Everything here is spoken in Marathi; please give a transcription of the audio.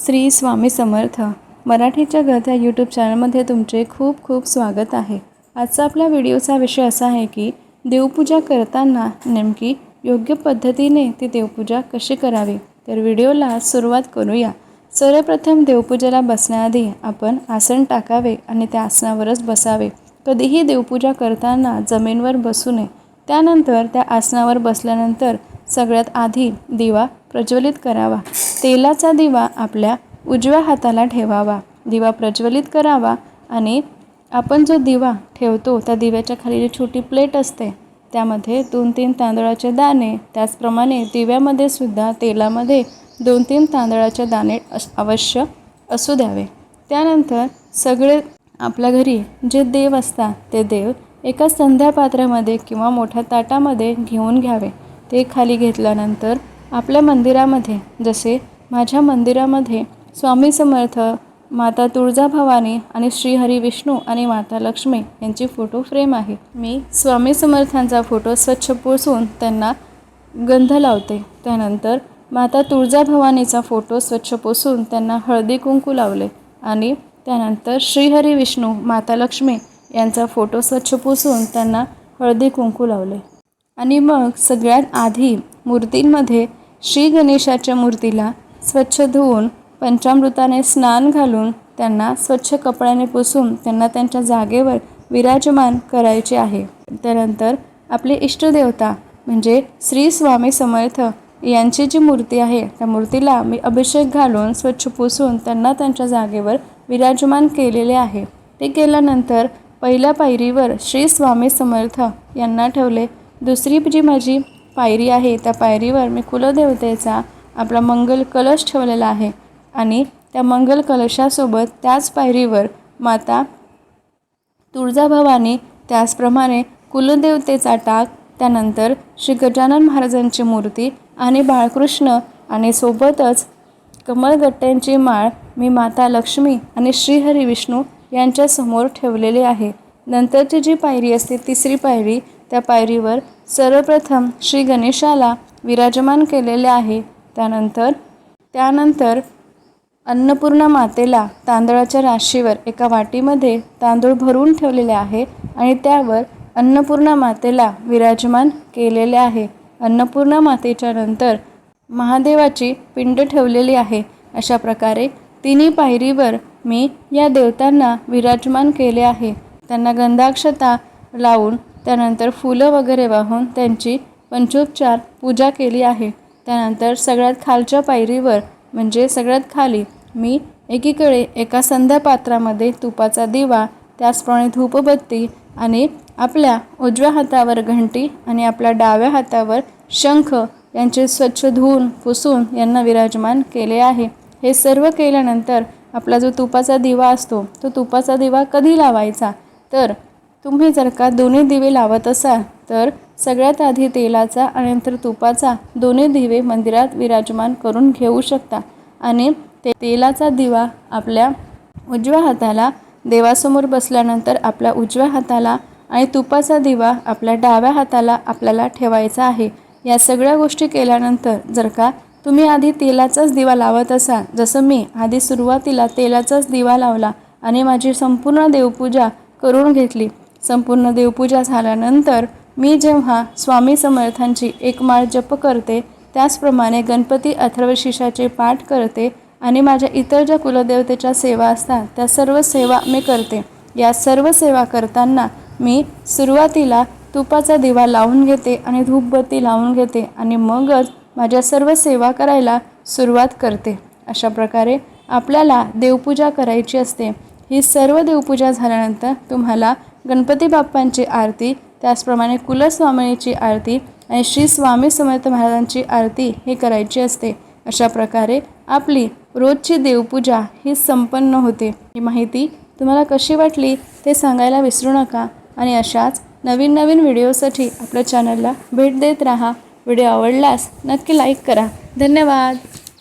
श्री स्वामी समर्थ. मराठीच्या गळत्या यूट्यूब चॅनलमध्ये तुमचे खूप खूप स्वागत आहे. आजचा आपल्या व्हिडिओचा विषय असा आहे की देवपूजा करताना नेमकी योग्य पद्धतीने ती देवपूजा कशी करावी? तर व्हिडिओला सुरुवात करूया. सर्वप्रथम देवपूजेला बसण्याआधी आपण आसन टाकावे आणि त्या आसनावरच बसावे. कधीही देवपूजा करताना जमीनवर बसू नये. त्यानंतर त्या आसनावर बसल्यानंतर सगळ्यात आधी दिवा प्रज्वलित करावा. तेलाचा दिवा आपल्या उजव्या हाताला ठेवावा. दिवा प्रज्वलित करावा आणि आपण जो दिवा ठेवतो त्या दिव्याच्या खाली जी छोटी प्लेट असते त्यामध्ये दोन तीन तांदळाचे दाणे त्याचप्रमाणे दिव्यामध्ये सुद्धा तेलामध्ये दोन तीन तांदळाचे दाणे अवश्य असू द्यावे. त्यानंतर सगळे आपल्या घरी जे देव असतात ते देव एका संध्या पात्रामध्ये किंवा मोठ्या ताटामध्ये घेऊन घ्यावे. ते खाली घेतल्यानंतर आपल्या मंदिरामध्ये जसे माझ्या मंदिरामध्ये स्वामी समर्थ माता तुळजाभवानी आणि श्रीहरी विष्णू आणि माता लक्ष्मी यांची फोटो फ्रेम आहे. मी स्वामी समर्थांचा फोटो स्वच्छ पुसून त्यांना गंध लावते. त्यानंतर माता तुळजाभवानीचा फोटो स्वच्छ पुसून त्यांना हळदी कुंकू लावले आणि त्यानंतर श्रीहरी विष्णू माता लक्ष्मी यांचा फोटो स्वच्छ पुसून त्यांना हळदी कुंकू लावले. आणि मग सगळ्यात आधी मूर्तींमध्ये श्री गणेशाच्या मूर्तीला स्वच्छ धुवून पंचामृताने स्नान घालून त्यांना स्वच्छ कपड्याने पुसून त्यांना त्यांच्या जागेवर विराजमान करायचे आहे. त्यानंतर आपले इष्टदेवता म्हणजे श्री स्वामी समर्थ यांची जी मूर्ती आहे त्या मूर्तीला मी अभिषेक घालून स्वच्छ पुसून त्यांना त्यांच्या जागेवर विराजमान केलेले आहे. ते केल्यानंतर पहिल्या पायरीवर श्री स्वामी समर्थ यांना ठेवले. दुसरी जी माझी पायरी आहे त्या पायरीवर मी कुलदेवतेचा आपला मंगल कलश ठेवलेला आहे. आणि त्या मंगल कलशासोबत त्याच पायरीवर माता तुळजाभवानी त्याचप्रमाणे कुलदेवतेचा टाक त्यानंतर श्री गजानन महाराजांची मूर्ती आणि बाळकृष्ण आणि सोबतच कमळगट्ट्यांची माळ मी माता लक्ष्मी आणि श्रीहरी विष्णू यांच्यासमोर ठेवलेली आहे. नंतरची जी पायरी असते तिसरी पायरी त्या पायरीवर सर्वप्रथम श्री गणेशाला विराजमान केलेले आहे. त्यानंतर त्यानंतर अन्नपूर्णा मातेला तांदळाच्या राशीवर एका वाटीमध्ये तांदूळ भरून ठेवलेले आहे आणि त्यावर अन्नपूर्णा मातेला विराजमान केलेले आहे. अन्नपूर्णा मातेच्या नंतर महादेवाची पिंड ठेवलेली आहे. अशा प्रकारे तिन्ही पायरीवर मी या देवतांना विराजमान केले आहे. त्यांना गंधाक्षता लावून त्यानंतर फुलं वगैरे वाहून त्यांची पंचोपचार पूजा केली आहे. त्यानंतर सगळ्यात खालच्या पायरीवर म्हणजे सगळ्यात खाली मी एकीकडे एका संध्या पात्रामध्ये तुपाचा दिवा त्याचप्रमाणे धूपबत्ती आणि आपल्या उजव्या हातावर घंटी आणि आपल्या डाव्या हातावर शंख यांचे स्वच्छ धुवून पुसून यांना विराजमान केले आहे. हे सर्व केल्यानंतर आपला जो तुपाचा दिवा असतो तो तुपाचा दिवा कधी लावायचा? तर तुम्ही जर का दोन्ही दिवे लावत असाल तर सगळ्यात आधी तेलाचा आणि नंतर तुपाचा दोन्ही दिवे मंदिरात विराजमान करून घेऊ शकता. आणि ते तेलाचा दिवा आपल्या उजव्या हाताला देवासमोर बसल्यानंतर आपल्या उजव्या हाताला आणि तुपाचा दिवा आपल्या डाव्या हाताला आपल्याला ठेवायचा आहे. या सगळ्या गोष्टी केल्यानंतर जर का तुम्ही आधी तेलाचाच दिवा लावत असाल जसं मी आधी सुरुवातीला तेलाचाच दिवा लावला आणि माझी संपूर्ण देवपूजा करून घेतली संपूर्ण देवपूजा झाल्यानंतर मी जेव्हा स्वामी समर्थांची एक माळ जप करते त्याचप्रमाणे गणपती अथर्वशीषाचे पाठ करते आणि माझ्या इतर ज्या कुलदेवतेच्या सेवा असतात त्या सर्व सेवा मी करते. या सर्व सेवा करताना मी सुरुवातीला तुपाचा दिवा लावून घेते आणि धूपबत्ती लावून घेते आणि मगच माझ्या सर्व सेवा करायला सुरुवात करते. अशा प्रकारे आपल्याला देवपूजा करायची असते. ही सर्व देवपूजा झाल्यानंतर तुम्हाला गणपती बाप्पांची आरती त्याचप्रमाणे कुलस्वामिनीची आरती आणि श्री स्वामी समर्थ महाराजांची आरती ही करायची असते. अशा प्रकारे आपली रोजची देवपूजा ही संपन्न होते. ही माहिती तुम्हाला कशी वाटली ते सांगायला विसरू नका आणि अशाच नवीन नवीन व्हिडिओसाठी आपल्या चॅनलला भेट देत राहा. व्हिडिओ आवडल्यास नक्की लाईक करा. धन्यवाद.